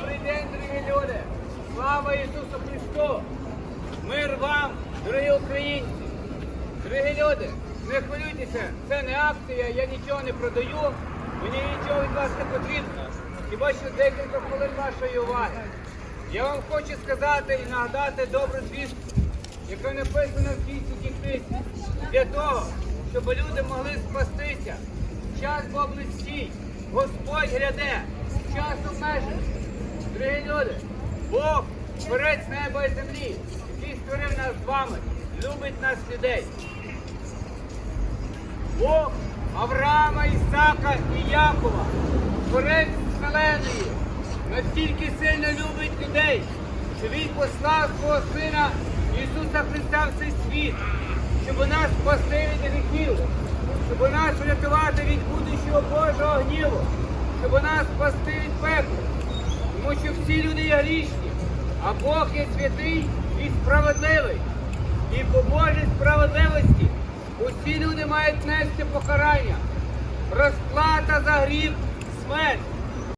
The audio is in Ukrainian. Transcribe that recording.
Добрий день, дорогі люди! Слава Ісусу Христу! Мир вам, дорогі українці! Дорогі люди, не хвилюйтеся, це не акція, я нічого не продаю, мені нічого від вас не потрібно. Хіба що декілька хвилин вашої уваги. Я вам хочу сказати і нагадати добру звістку, яка написана в цій святій для того, щоб люди могли спастися. Час Бог близький, Господь гряде, час обмежений. Люди, Бог, творець неба і землі, який створив нас з вами, любить нас людей. Бог Авраама, Ісака і Якова, творець Вселеної, настільки сильно любить людей, що Він послав свого Сина Ісуса Христа в цей світ, щоб нас спасти від гріхів, щоб нас врятувати від будущого Божого гніву, щоб нас спасти від пекла. Тому що всі люди є грішні, а Бог є святий і справедливий. І по Божій справедливості усі люди мають нести покарання. Розплата за гріх смерть.